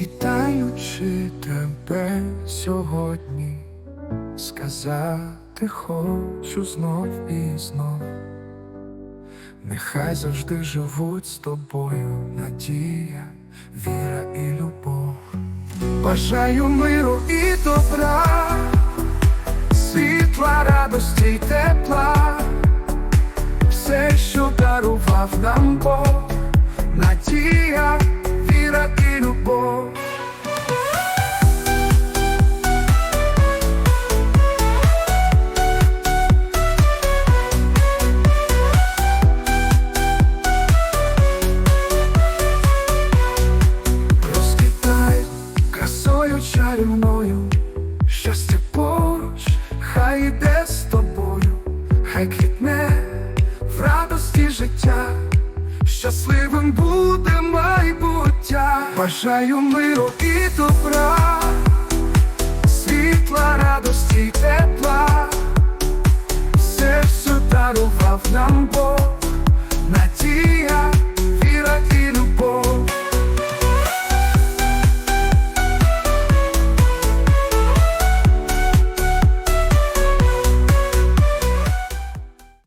Вітаючи тебе сьогодні, сказати хочу знов і знов. Нехай завжди живуть з тобою надія, віра і любов. Бажаю миру і добра, світла, радості й тепла, все, що дарував нам Бог, красою чарівною, щастя поруч, хай іде з тобою, хай квітне в радості життя, щасливим буде майбуття. Бажаю миру і добра, світла, радості тепла, все, що дарував нам Бог,